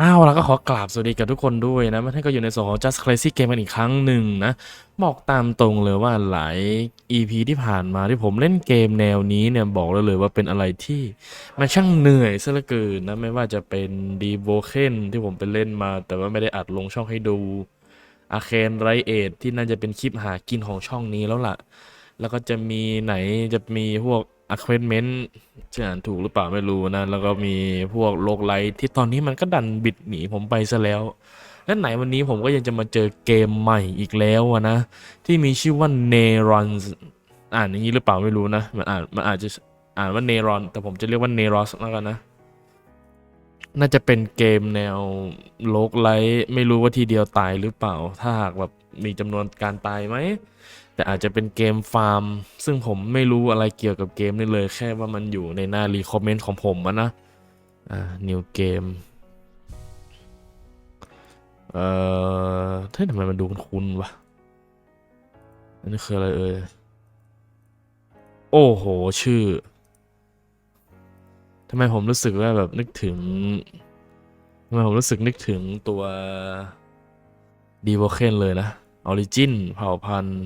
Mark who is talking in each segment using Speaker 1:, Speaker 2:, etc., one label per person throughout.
Speaker 1: อ้าวแล้วก็ขอกราบสวัสดีกับทุกคนด้วยนะท่านก็อยู่ในส่วนของ Just Crazy Game กันอีกครั้งหนึ่งนะ บอกตามตรงเลยว่าหลาย EP ที่ผ่านมาที่ผมเล่นเกมแนวนี้เนี่ยบอกเลยเลยว่าเป็นอะไรที่ มันช่างเหนื่อยซะเหลือเกินนะ ไม่ว่าจะเป็น d e v o k e n ที่ผมไปเล่นมา แต่ว่าไม่ได้อัดลงช่องให้ดู a r c a n r i a t ที่น่าจะเป็นคลิปหากินของช่องนี้แล้วล่ะ แล้วก็จะมีไหนจะมีพวก a q u a n m e n t จะอ่านถูกหรือเปล่าไม่รู้นะ แล้วก็มีพวกโลกไลท์ที่ตอนนี้มันก็ดันบิดหนีผมไปซะแล้ว และไหนวันนี้ผมก็ยังจะมาเจอเกมใหม่อีกแล้วนะ ที่มีชื่อว่า Neurons อ่านอย่างนี้หรือเปล่าไม่รู้นะ มันอ่านมันอาจจะอ่านว่า Neuron แต่ผมจะเรียกว่า Neros แล้วกันนะ น่าจะเป็นเกมแนวโลกไลท์ไม่รู้ว่าทีเดียวตายหรือเปล่า ถ้าหากแบบมีจำนวนการตายไหม แต่อาจจะเป็นเกมฟาร์ม ซึ่งผมไม่รู้อะไรเกี่ยวกับเกมนี่เลย แค่ว่ามันอยู่ในหน้ารีคอมเมนต์ของผมอะนะอ่า new game เอ่อเฮ้ยทำไมมันดูคุ้นวะ อันนี้คืออะไรเอ่ย โอ้โห ชื่อ ทำไมผมรู้สึกว่าแบบนึกถึง ทำไมผมรู้สึกนึกถึงตัวดีโวเคนเลยนะ ออริจินเผ่าพันธุ์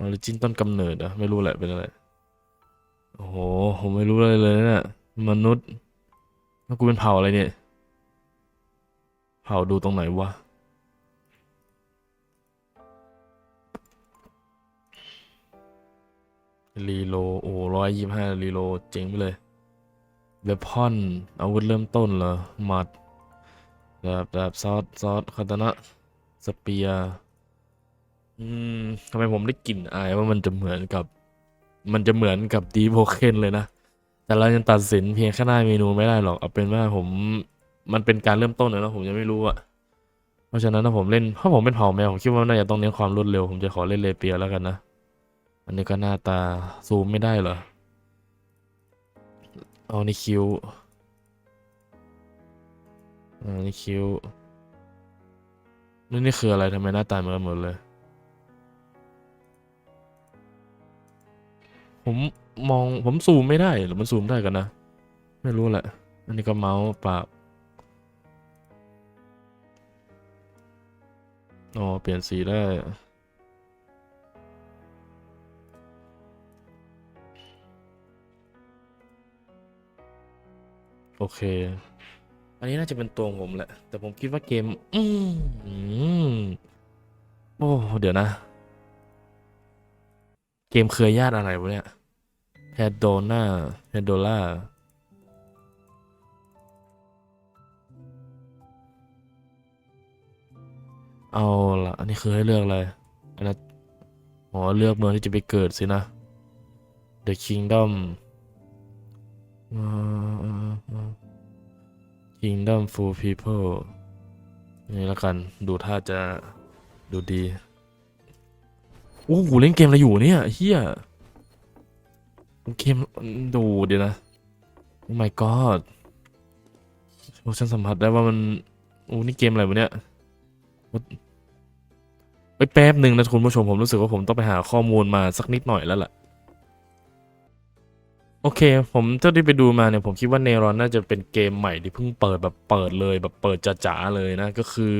Speaker 1: ออริจินต้นกำเนิดอะไม่รู้แหละเป็นอะไร โอ้โห ผมไม่รู้อะไรเลยนะี่ยมนุษย์แล้วกูเป็นเผ่าอะไรเนี่ย เผ่าดูตรงไหนวะ รีโล โอ้ร้อยยี่ห้ารีโล เจ๋งไปเลยเวพอนอาวุธเริ่มต้นเหรอหมัดแบบแบบซอสซอสคาตานะ สเปียร์อืม ทำไมผมได้กลิ่นอายว่ามันจะเหมือนกับ มันจะเหมือนกับดีโ o เคนเลยนะ แต่เรายังตัดสินเพียงแค่หน้าเมนูไม่ได้หรอก เอาเป็นว่าผม มันเป็นการเริ่มต้นนะผมยังไม่รู้อะเพราะฉะนั้นถ้าผมเล่นถ้าผมเป็นเผ่าแมว ผมคิดว่าน่าจะต้องเน้นความรวดเร็ว ผมจะขอเล่นเลเปียแล้วกันนะ อันนี้ก็หน้าตาซูมไม่ได้เหรอ เอานี่คิ้วอันนี้คิ้วนี่นี่คืออะไรทำไมหน้าตาเหมือนกันหมดเลย ผมมองผมซูมไม่ได้หรือมันซูมได้กันนะ ไม่รู้แหละ อันนี้ก็เมาส์ปากอ๋อเปลี่ยนสีได้โอเค อันนี้น่าจะเป็นตัวผมแหละ แต่ผมคิดว่าเกม อืมอืมโอ้ เดี๋ยวนะ เกมเครือญาติอะไรวะเนี่ยแฮดโดนาแฮดโดล่าเอาละอันนี้คือให้เลือกอะไร อันนั้นอ๋อเลือกเมืองที่จะไปเกิดสินะ The Kingdom Kingdom Full People นี่ล้วกัน ดูท่าจะดูดี โอ้โหเล่นเกมอะไรอยู่เนี่ยเฮียเกมดูเดี๋ยวนะ โอ้ my god โอ้ฉันสัมผัสได้ว่ามัน โอ้ นี่เกมอะไรวะเนี่ย What? เอ้ยแป๊บหนึ่งนะคุณผู้ชมผมรู้สึกว่าผมต้องไปหาข้อมูลมาสักนิดหน่อยแล้วล่ะ โอเค ผมเท่าที่ไปดูมาเนี่ย ผมคิดว่าเนรอนน่าจะเป็นเกมใหม่ที่เพิ่งเปิดแบบเปิดเลยแบบเปิดจ๋าๆเลยนะ ก็คือ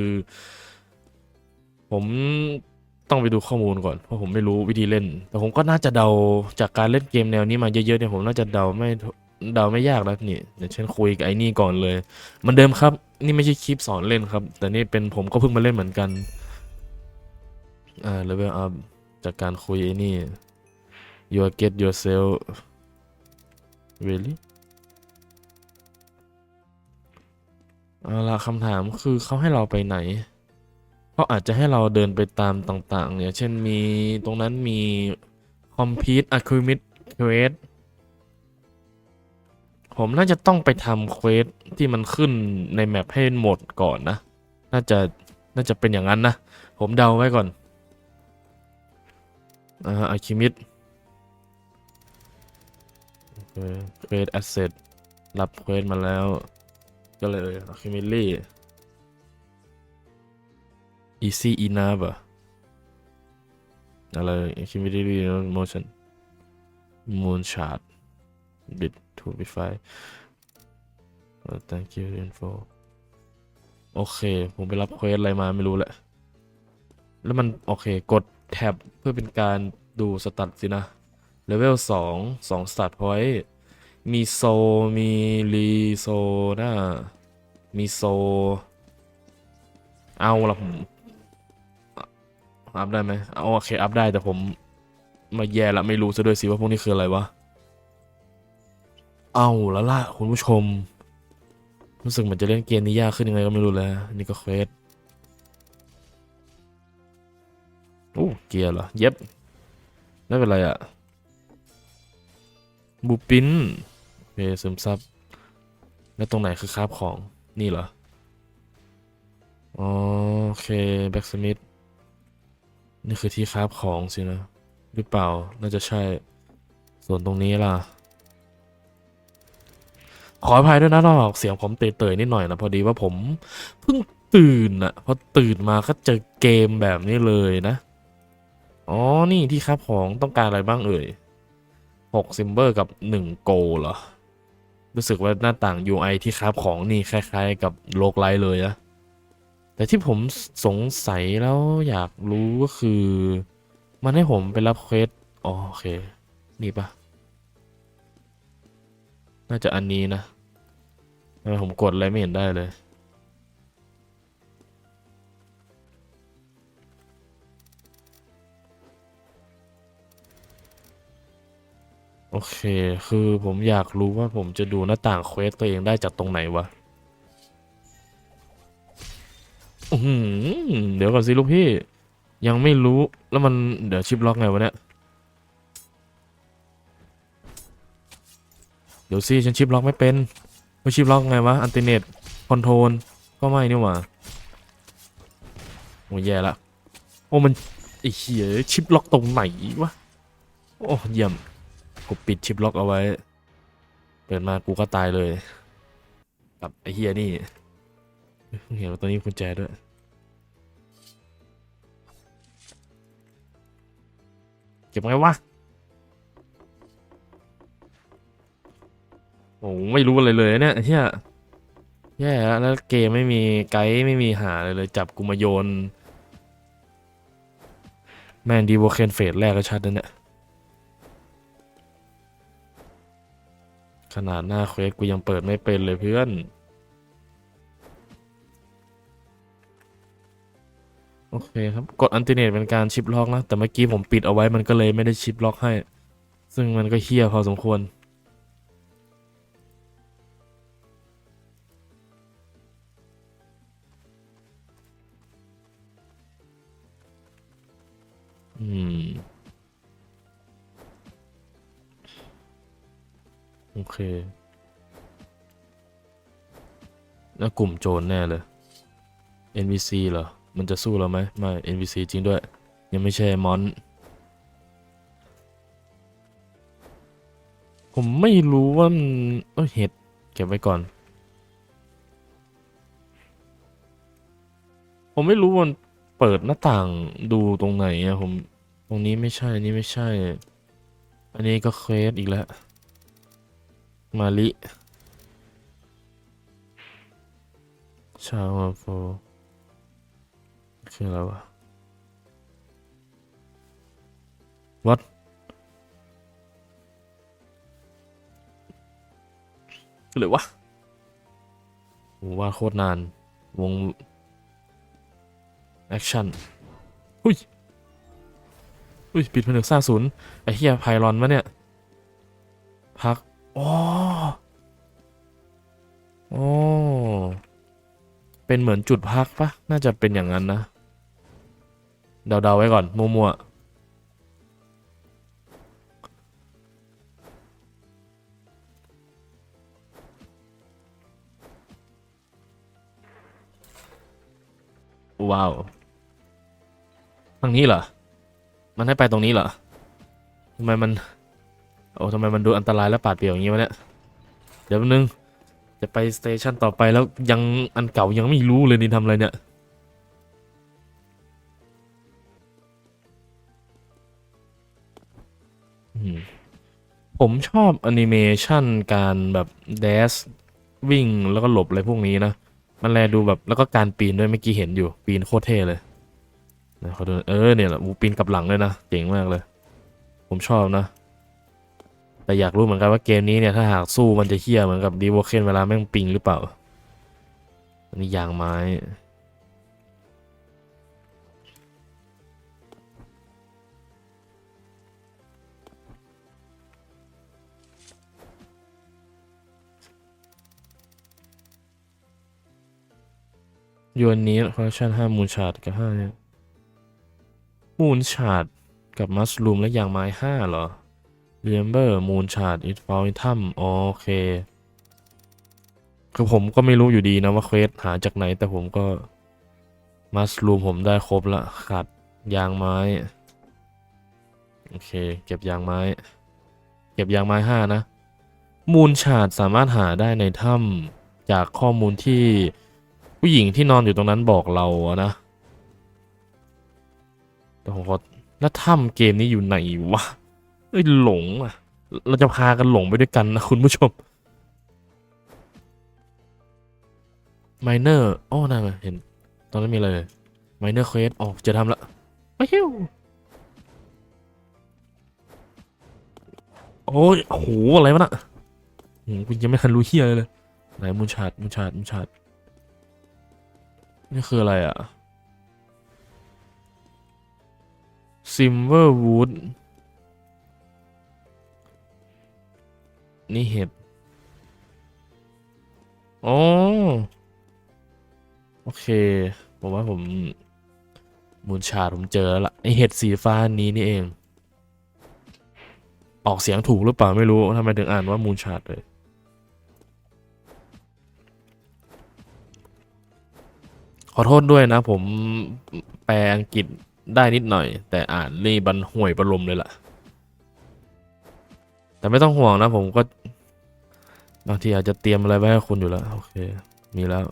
Speaker 1: ผม ต้องไปดูข้อมูลก่อนเพราะผมไม่รู้วิธีเล่น แต่ผมก็น่าจะเดาจากการเล่นเกมแนวนี้มาเยอะๆเนี่ยผมน่าจะเดาไม่เดาไม่ยากแล้วนี่เดี๋ยวฉันคุยกับไอ้นี่ก่อนเลยเหมันเดิมครับ นี่ไม่ใช่คลิปสอนเล่นครับ แต่นี่เป็นผมก็เพิ่งมาเล่นเหมือนกันอ่า level up จากการคุยไอ้นี่ you get yourself really เอาละคำถามคือเขาให้เราไปไหน เขาอาจจะให้เราเดินไปตามต่าง ๆ เนี่ย เช่นมีตรงนั้นมี complete a c u m u l a t quest ผมน่าจะต้องไปทำเควสที่มันขึ้นในแมปให้หมดก่อนนะ น่าจะน่าจะเป็นอย่างนั้นนะ ผมเดาไว้ก่อนอ่าอะคิมิดเควสแอสเซทรับเควสมาแล้ว ก็เลยอะคิมิลี่ easy enough อะอะไร accumulated motion moon chart bit to be fine thank you info โอเค ผมไปรับเควสอะไรมาไม่รู้แหละ แล้วมัน โอเค กดแท็บเพื่อเป็นการดูสตัตสินะเลเวลสองสองสตัตพอยต์มีโซ มีรีโซนะมีโซ เอาละผม อัพได้ไหมเอาโอเคอัพได้แต่ผมมาแย่ละไม่รู้ซะด้วยสิว่าพวกนี้คืออะไรวะ เอาแล้วล่ะคุณผู้ชม รู้สึกเหมือนจะเล่นเกมนี้ยากขึ้นยังไงก็ไม่รู้แล้ว นี่ก็เควสโอ้เกียร์เหรอ เย็บ ไม่เป็นไรอะบูปินโอเคซึมซับ แล้วตรงไหนคือคาบของ นี่เหรออ๋อโอเค แบ็กสมิธ นี่คือที่คาบของสินะ หรือเปล่า น่าจะใช่ ส่วนตรงนี้ล่ะ ขออภัยด้วยนะเรอกเสียงผมเตยๆนิดหน่อยนะ พอดีว่าผมเพิ่งตื่นอะพอตื่นมาก็เจอเกมแบบนี้เลยนะ อ๋อ นี่ที่ครับของต้องการอะไรบ้างเอ่ยหกซิมเบอร์กับหนึ่งโกเหรอ รู้สึกว่าหน้าต่าง UI ที่ครับของนี่คล้ายๆ กับโลกไลท์เลยนะ แต่ที่ผมสงสัยแล้วอยากรู้ก็คือ มันให้ผมไปรับเควสอ๋อโอเค นี่ปะน่าจะอันนี้นะทำไมผมกดอะไรไม่เห็นได้เลย โอเค คือผมอยากรู้ว่าผมจะดูหน้าต่างเควสตัวเองได้จากตรงไหนวะ เดี๋ยวก่อนสิลูกพี่ ยังไม่รู้แล้วมันเดี๋ยวชิปล็อกไงวะเนี่ย เดี๋ยวสิฉันชิปล็อกไม่เป็นว่ชิปล็อกไงวะอันติเนตคอนโทรลก็ไม่นี่หว่าโอ้แย่ละโอ้มันไอ้เหี้ยชิปล็อกตรงไหนวะโอ้เยี่ยมกูปิดชิปล็อกเอาไว้ เปิดมากูก็ตายเลยกับไอ้เฮียนี่เห็นว่าตัวนี้กุญแจด้วย เก็บไงวะโอ้ไม่รู้อะไรเลยเนี่ยเฮียแย่แล้วแล้วเกมไม่มีไกด์ไม่มีหาเลยเลย จับกูมาโยน แม่งดีโวเคนเฟสแรกก็ชัดนะเนี่ยขนาดหน้าเควสกูยังเปิดไม่เป็นเลยเพื่อน โอเคครับ กดอันติเนตเป็นการชิปล็อกนะ แต่เมื่อกี้ผมปิดเอาไว้มันก็เลยไม่ได้ชิปล็อกให้ ซึ่งมันก็เฮี้ยพอสมควร อืม โอเค แล้วกลุ่มโจรแน่เลย NPC เหรอ มันจะสู้เราไหมไม่ NPC จริงด้วย ยังไม่ใช่มอน ผมไม่รู้ว่ามันเอ้ยเห็ด เก็บไว้ก่อน ผมไม่รู้ว่ามันเปิดหน้าต่างดูตรงไหนอะผม ตรงนี้ไม่ใช่อันนี้ไม่ใช่ อันนี้ก็เควสอีกแล้ว มาลิชาวโฟ คืออะไรวะ what คืออะไรวะผมว่าโคตรนาน วง แอคชั่นหุ้ยหุ้ย ปิดผนึกสร้างศูนย์ ไอ้เหี้ยไพลอนมะเนี่ย พักอ๋อโอ้เป็นเหมือนจุดพักปะน่าจะเป็นอย่างนั้นนะ เดาๆไว้ก่อน มั่วๆ ว้าว ทางนี้เหรอ มันให้ไปตรงนี้เหรอทำไมมัน โอ้ทำไมมันดูอันตรายและปาดเปรียวอย่างงี้วะเนี่ย เดี๋ยวแป๊บนึง จะไปสเตชันต่อไปแล้วยังอันเก่ายังไม่รู้เลยนี่ทำอะไรเนี่ย ผมชอบแอนิเมชันการแบบเดสวิ่งแล้วก็หลบอะไรพวกนี้นะ มันแลดูแบบแล้วก็การปีนด้วยเมื่อกี้เห็นอยู่ ปีนโคตรเท่เลยนะเขาดูเออเนี่ยแหละอูปีนกลับหลังเลยนะเจ๋งมากเลย ผมชอบนะ แต่อยากรู้เหมือนกันว่าเกมนี้เนี่ยถ้าหากสู้มันจะเฮี้ยเหมือนกับดีโวเคนเวลาแม่งปิงหรือเปล่า อันนี้ยางไม้ ยวนนี้คอลเลคชันห้ามูลชาร์ดกับห้าเนี่ยมูลชาร์ดกับมัสลูมและยางไม้ห้าเหรอเรียมเบอร์มูลชาร์ดอิทฟอลทัมโอเค คือผมก็ไม่รู้อยู่ดีนะว่าเควสหาจากไหน แต่ผมก็มัสลูมผมได้ครบละขาดยางไม้ โอเค เก็บยางไม้ เก็บยางไม้ห้านะ มูลชาร์ดสามารถหาได้ในถ้ำจากข้อมูลที่ ผู้หญิงที่นอนอยู่ตรงนั้นบอกเราอะนะแต่ผมขอแล้วถ้ำเกมนี้อยู่ไหนวะเอ้ยหลงอะเราจะพากันหลงไปด้วยกันนะคุณผู้ชมไมเนอร์อ้อน่าเห็น ตอนนั้นมีอะไรไมเนอร์เควสออกจะทำละไปเฮ้วโอ้ยโหอะไรวะน่ะอืมคุณยังไม่ทันรู้เฮียเลยไหนมูนชาดมูนชาดมูนชาด นี่คืออะไรอะ Silverwood นี่เห็ดอ๋อโอเค ผมว่าผมมูลชาผมเจอแล้วละไอเห็ดสีฟ้านี้นี่เอง ออกเสียงถูกหรือเปล่าไม่รู้ทำไมถึงอ่านว่ามูลชาเลย ขอโทษด้วยนะ ผมแปลอังกฤษได้นิดหน่อย แต่อ่านนี่บันห่วยประลมเลยล่ะ แต่ไม่ต้องห่วงนะ ผมก็ บางทีอาจจะเตรียมอะไรไว้ให้คุณอยู่แล้ว โอเค มีแล้ว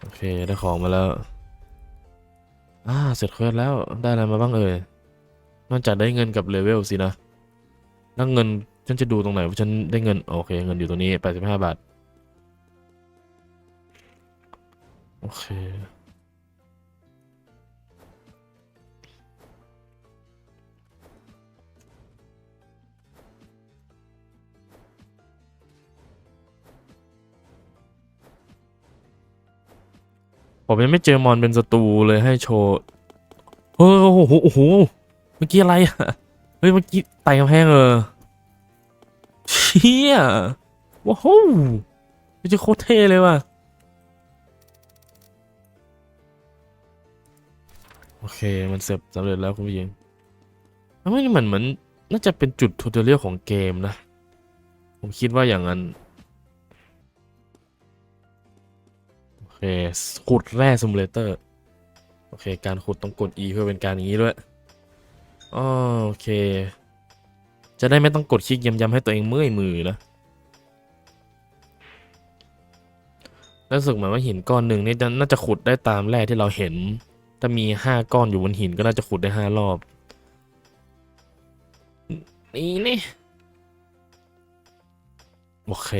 Speaker 1: โอเค ได้ของมาแล้วอ่าเสร็จเควสแล้วได้อะไรมาบ้างเอ่ยนอกจากได้เงินกับเลเวลสินะแล้วเงินฉันจะดูตรงไหนว่าฉันได้เงิน โอเค เงินอยู่ตรงนี้ 85 บาท โอเค ผมยังไม่เจอมอนเป็นศัตรูเลยให้โชว์เฮ้ยโอ้โหโอ้โหเมื่อกี้อะไรอะเฮ้ยเมื่อกี้ไต่กำแพงเออเชี่ยว้าวมันจะโคตรเท่เลยว่ะ โอเค มันเสร็จสำเร็จแล้วคุณผู้หญิงแล้วไม่เหมือนเหมือนน่าจะเป็นจุดทูตเรียลของเกมนะ ผมคิดว่าอย่างนั้น โอเค ขุดแร่ซิมูเลเตอร์ โอเค การขุดต้องกด E เพื่อเป็นการอย่างนี้ด้วยอ้อโอเค จะได้ไม่ต้องกดคลิกย้ำๆให้ตัวเองเมื่อยมือนะรู้สึกเหมือนว่าหินก้อนหนึ่งนี่จะน่าจะขุดได้ตามแร่ที่เราเห็น ถ้ามีห้าก้อนอยู่บนหินก็น่าจะขุดได้ห้ารอบ นี่นี่ โอเค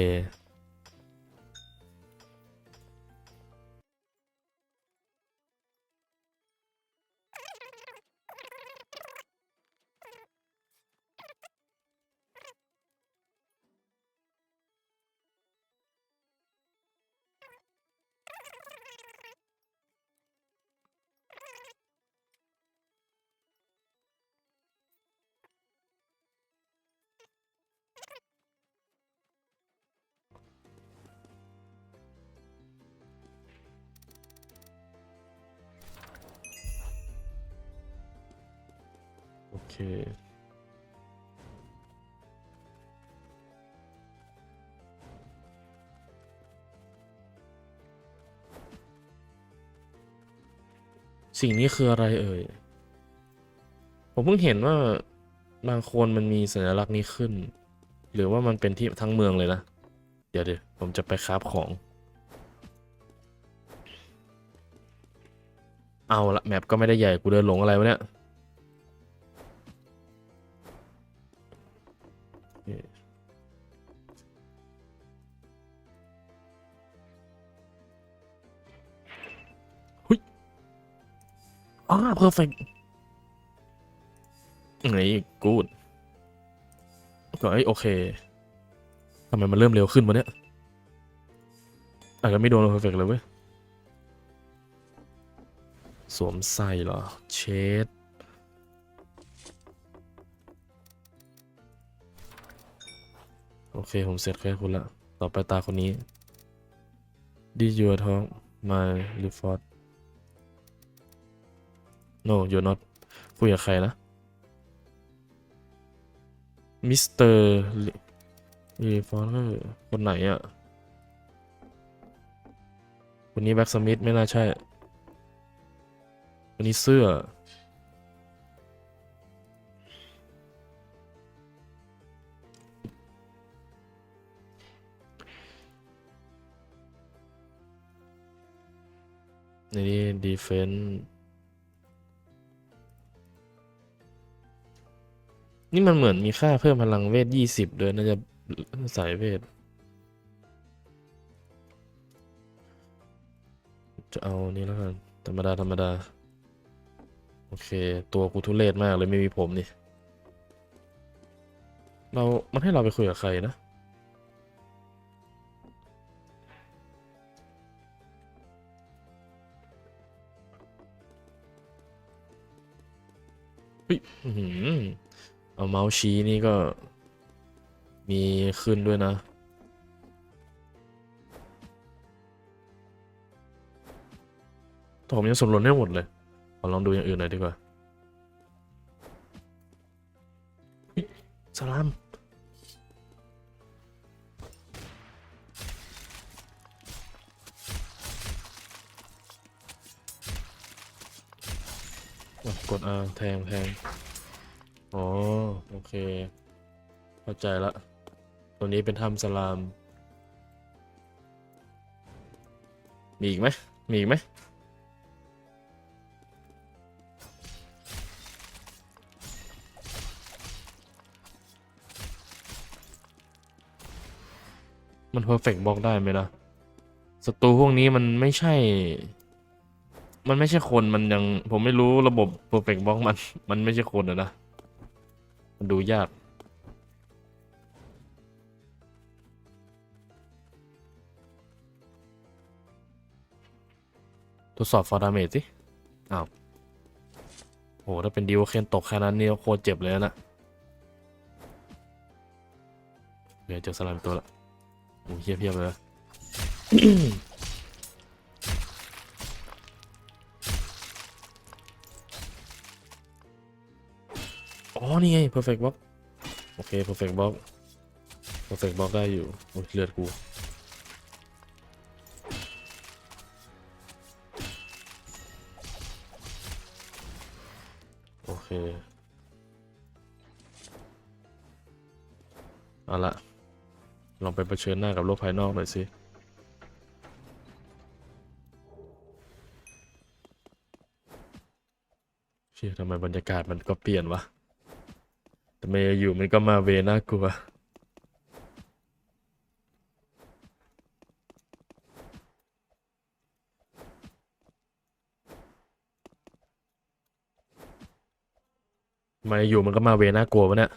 Speaker 1: เคสิ่งนี้คืออะไรเอ่ย ผมเพิ่งเห็นว่าบางคนมันมีสัญลักษณ์นี้ขึ้น หรือว่ามันเป็นที่ทั้งเมืองเลยนะ เดี๋ยวเดี๋ยวผมจะไปคราฟของ เอาละแมปก็ไม่ได้ใหญ่กูเดินหลงอะไรวะเนี่ย หุยอ่าเพอร์เฟกต์ไหนกูดก็ไอโอเคทำไมมันเริ่มเร็วขึ้นวะเนี่ยอาจจะไม่โดนเพอร์เฟกต์เลยเว้ย สวมใส่เหรอ เชด โอเค ผมเสร็จแค่คุณละ ต่อไปตาคนนี้ Did you talk my report No you're not คุยกับใครนะมิสเตอร์รีฟอร์คนไหนอะคนนี้แบ็กสมิธไม่น่าใช่วันนี้เสื้อ ในนี้ดีเฟนนี่มันเหมือนมีค่าเพิ่มพลังเวทยี่สิบด้วยน่าจะสายเวท จะเอานี่แล้วกัน ธรรมดา ธรรมดา โอเค ตัวกูทุเรศมากเลยไม่มีผมนี่ เรา มันให้เราไปคุยกับใครนะ เฮ้ยอื้อหือเอาเมาส์ชี้นี่ก็ มีขึ้นด้วยนะ ผมยังสมรนได้หมดเลย ขอลองดูอย่างอื่นหน่อยดีกว่าสลาม กดอาแทงแทงอ๋อโอเค เข้าใจละ ตัวนี้เป็นถ้ำสลาม มีอีกไหมมีอีกไหมมันเพอร์เฟกต์บล็อกได้ไหมนะศัตรูพวกนี้มันไม่ใช่ มันไม่ใช่คนมันยังผมไม่รู้ระบบ perfect box มัน มันไม่ใช่คนอะนะ มันดูยาก ทดสอบ for damage สิ อ้าว โห ถ้าเป็นดิวเคนตกแค่นั้นนี่โคตรเจ็บเลยนะเดี๋ยวเจอสลามตัวละโอ้เพียเพียบเลย นี่ไง perfect box โอเค perfect box perfect box ได้อยู่โอ้ยเลือดกูโอเคเอาละลองไปเผชิญหน้ากับโลกภายนอกหน่อยสิเชี่ยทำไมบรรยากาศมันก็เปลี่ยนวะ แต่ไม่อยู่มันก็มาเวน่ากลัว มาอยู่มันก็มาเวน่ากลัววะเนี่ย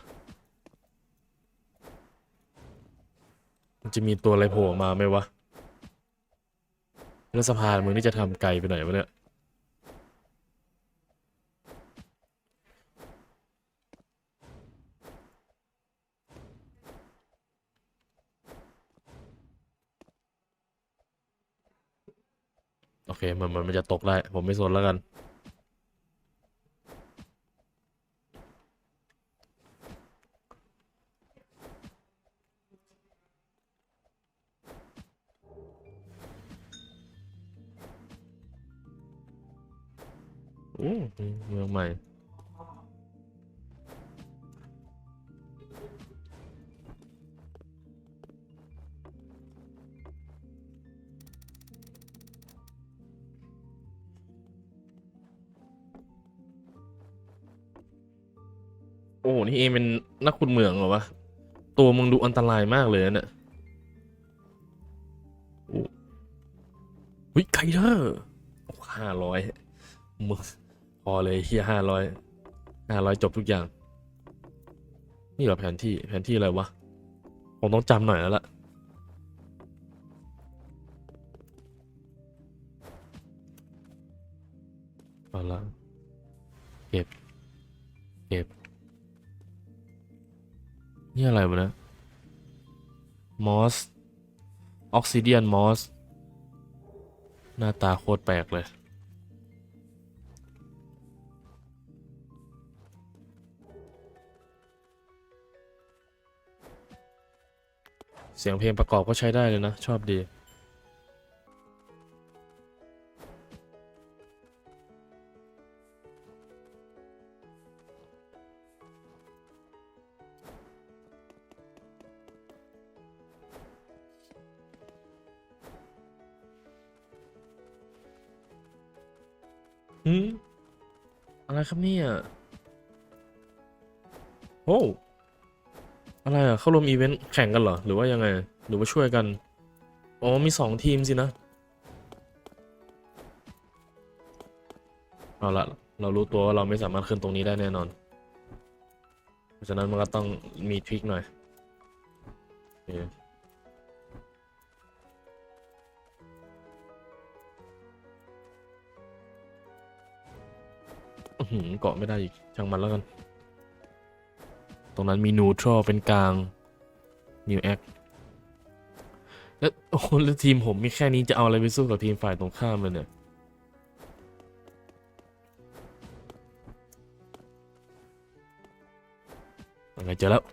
Speaker 1: มันจะมีตัวอะไรโผล่ออกมาไหมวะแล้วสะพานมึงนี่จะทำไกลไปไหนวะเนี่ย เคมันมันมันจะตกได้ ผมไม่สนแล้วกัน โอ้เมืองใหม่ นี่เองเป็นนักขุดเหมืองเหรอวะ ตัวมึงดูอันตรายมากเลยนะเนี่ยโอ้เฮ้ยไกเดอร์ห้าร้อยมึงพอเลยเฮียห้าร้อยห้าร้อยจบทุกอย่าง นี่เหรอแผนที่แผนที่อะไรวะผมต้องจำหน่อยแล้วล่ะเอาละเก็บ เก็บ นี่อะไรวะนะมอสออกซิเดียนมอสหน้าตาโคตรแปลกเลย เสียงเพลงประกอบก็ใช้ได้เลยนะ ชอบดี ครับเนี่ยโอ้อะไรอะ เข้าร่วมอีเวนต์แข่งกันเหรอ หรือว่ายังไง หรือว่าช่วยกัน อ๋อ มีสองทีมสินะ เอาละ เรารู้ตัวว่าเราไม่สามารถขึ้นตรงนี้ได้แน่นอน เพราะฉะนั้นมันก็ต้องมีทริคหน่อย หืมเกาะไม่ได้อีกช่างมันแล้วกัน ตรงนั้นมีนูทรอเป็นกลางนิวแอคแล้วโอ้แล้วทีมผมมีแค่นี้จะเอาอะไรไปสู้กับทีมฝ่ายตรงข้ามเลยเนี่ยอะไรเจอแล้ว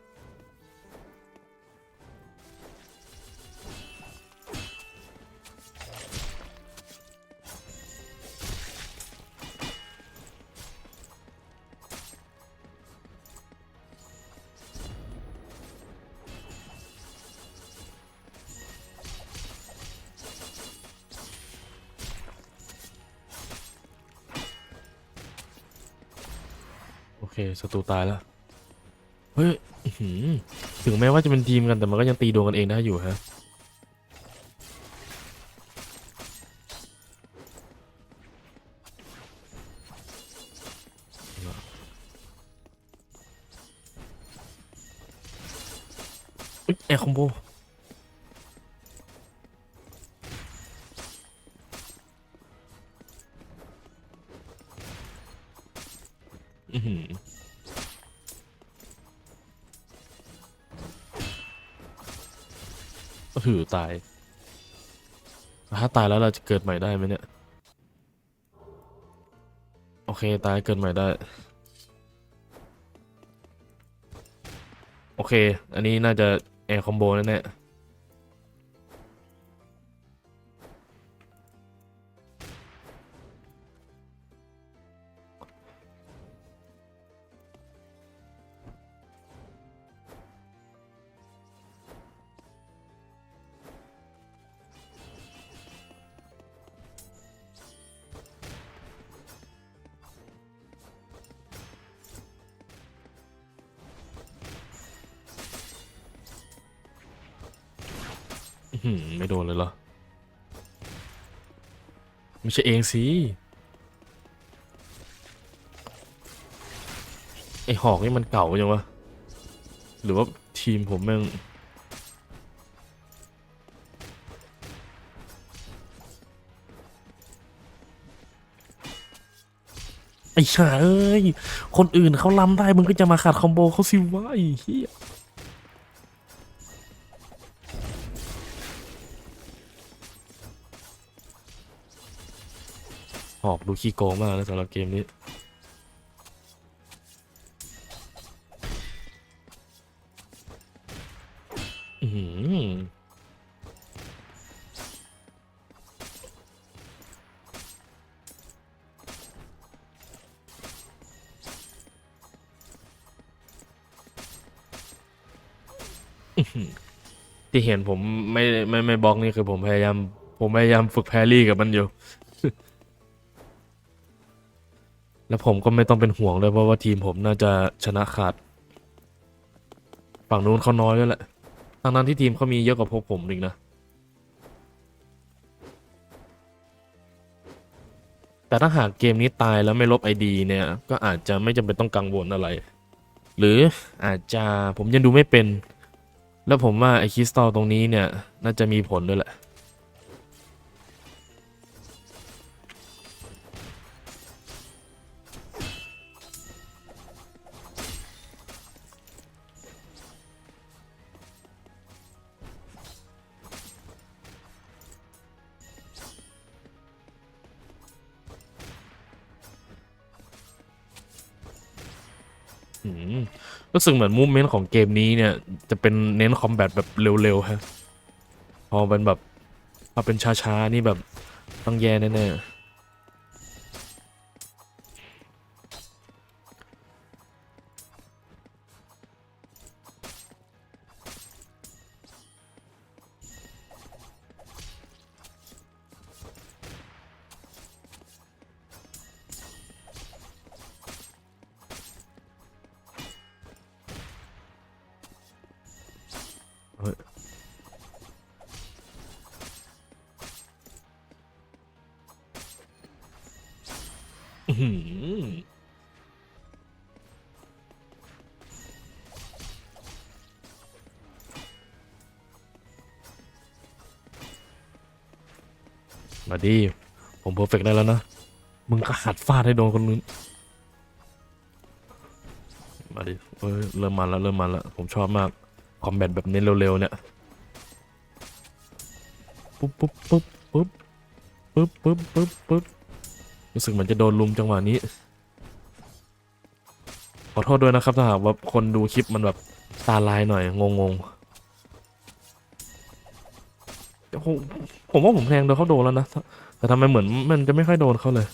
Speaker 1: ศัตรูตายแล้ว เฮ้ยถึงแม้ว่าจะเป็นทีมกันแต่มันก็ยังตีดวงกันเองได้อยู่ฮะไอร์คอมโบ อตาย ถ้าตายแล้วเราจะเกิดใหม่ได้ไหมเนี่ย โอเคตายเกิดใหม่ได้ โอเค อันนี้น่าจะแอร์คอมโบแน่ๆ ไม่โดนเลยเหรอ ไม่ใช่เองสิ ไอหอกนี่มันเก่าจังวะ หรือว่าทีมผมแม่งไอ้ชาเอ้ย คนอื่นเขาล้ำได้ มึงก็จะมาขัดคอมโบเขาสิวะไอ้เหี้ย หอกดูขี้โกงมากนะสำหรับเกมนี้ อือหืออื้อหือที่เห็นผมไม่ไม่ไม่บล็อกนี่คือผมพยายาม ผมพยายามฝึกแพรรี่กับมันอยู่ แล้วผมก็ไม่ต้องเป็นห่วงเลยเพราะว่าทีมผมน่าจะชนะขาด ฝั่งนู้นเขาน้อยด้วยแหละทางนั้นที่ทีมเขามีเยอะกว่าพวกผมอีกนะ แต่ถ้าหากเกมนี้ตายแล้วไม่ลบ ID เนี่ย ก็อาจจะไม่จำเป็นต้องกังวลอะไร หรืออาจจะผมยังดูไม่เป็น แล้วผมว่าไอคริสตัลตรงนี้เนี่ย น่าจะมีผลด้วยแหละ รู้สึกเหมือนมูฟเมนต์ของเกมนี้เนี่ย จะเป็นเน้นคอมแบทแบบเร็วๆฮะพอเป็นแบบพอเป็นช้าๆ นี่แบบต้องแย่แน่ๆ มาดี ผมเพอร์เฟกได้แล้วนะ มึงก็หัดฟาดให้โดนคนนึงมาดิเอ้ยเริ่มมันแล้ว เริ่มมันแล้ว ผมชอบมาก คอมแบทแบบเน้เร็ว ๆ เนี่ย ปุ๊บปุ๊บปุ๊บปุ๊บปุ๊บปุ๊บปุ๊บปุ๊บ รู้สึกเหมือนจะโดนลุมจังหวะนี้ ขอโทษด้วยนะครับถ้าหากว่าคนดูคลิปมันแบบตาลายหน่อยงงงๆผมผมว่าผมแทงโดนเขาโดนแล้วนะ แต่ทำไมเหมือนมันจะไม่ค่อยโดนเขาเลย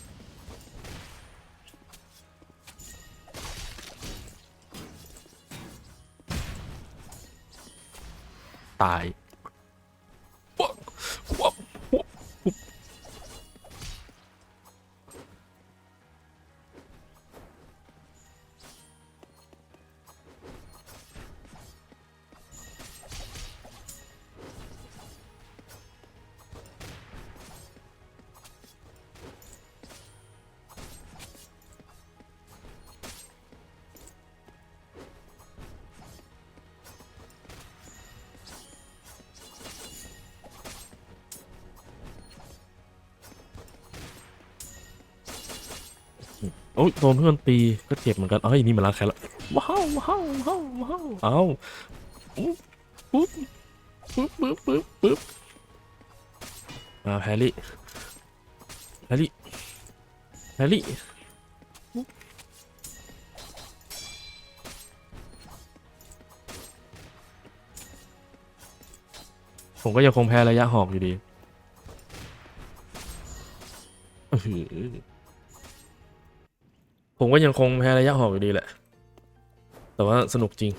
Speaker 1: ตาย อ้ยโดนเพื่อนตีก็เจ็บเหมือนกันเอ้ยนี่มันรักใครละว้าวว้าวว้าวว้าวเอาปุ๊บปุ๊บปุ๊บปุ๊บปุ๊บปุ๊บมาแพรรี่แพรรี่แพรรี่ผมก็ยังคงแพ้ระยะหอกอยู่ดีอื้อหือ ผมก็ยังคงแพ้ระยะหอกอยู่ดีแหละ แต่ว่าสนุกจริง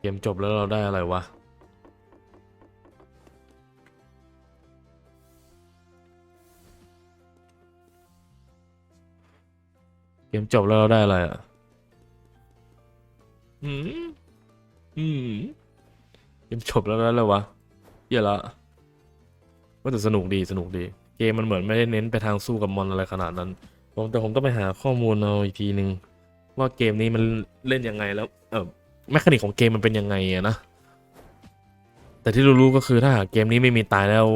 Speaker 1: เกมจบแล้วเราได้อะไรวะ เกมจบแล้วเราได้อะไรอะ อืม อืม เกมจบแล้วได้อะไรวะ เหี้ยละว่าแต่สนุกดีสนุกดี เกมมันเหมือนไม่ได้เน้นไปทางสู้กับมอนอะไรขนาดนั้นผมแต่ผมต้องไปหาข้อมูลเอาอีกทีหนึ่งว่าเกมนี้มันเล่นยังไงแล้ว เออแมคานิกของเกมมันเป็นยังไงอะนะแต่ที่รู้ๆก็คือถ้าหากเกมนี้ไม่มีตายแล้ว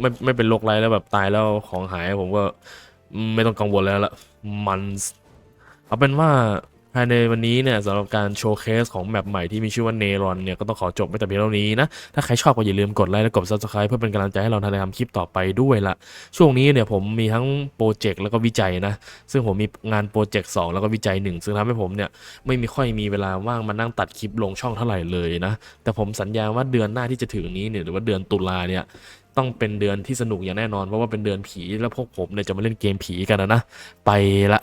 Speaker 1: ไม่ไม่เป็นโรคไรแล้วแบบตายแล้วของหายผมก็ไม่ต้องกังวลแล้วละมันเอาเป็นว่า ภายในวันนี้เนี่ยสำหรับการโชว์เคสของแมปใหม่ที่มีชื่อว่าเนรอนเนี่ยก็ต้องขอจบไปแต่เพียงเท่านี้นะ ถ้าใครชอบก็อย่าลืมกดไลค์และกด subscribe เพื่อเป็นกำลังใจให้เราทำคลิปต่อไปด้วยละช่วงนี้เนี่ยผมมีทั้งโปรเจกต์แล้วก็วิจัยนะ ซึ่งผมมีงานโปรเจกต์2แล้วก็วิจัย 1 ซึ่งทำให้ผมเนี่ยไม่มีค่อยมีเวลาว่างมานั่งตัดคลิปลงช่องเท่าไหร่เลยนะแต่ผมสัญญาว่าเดือนหน้าที่จะถึงนี้เนี่ยหรือว่าเดือนตุลาเนี่ยต้องเป็นเดือนที่สนุกอย่างแน่นอนเพราะว่าเป็นเดือนผีแล้วพวกผมเนี่ยจะมาเล่นเกมผีกันนะนะไปละ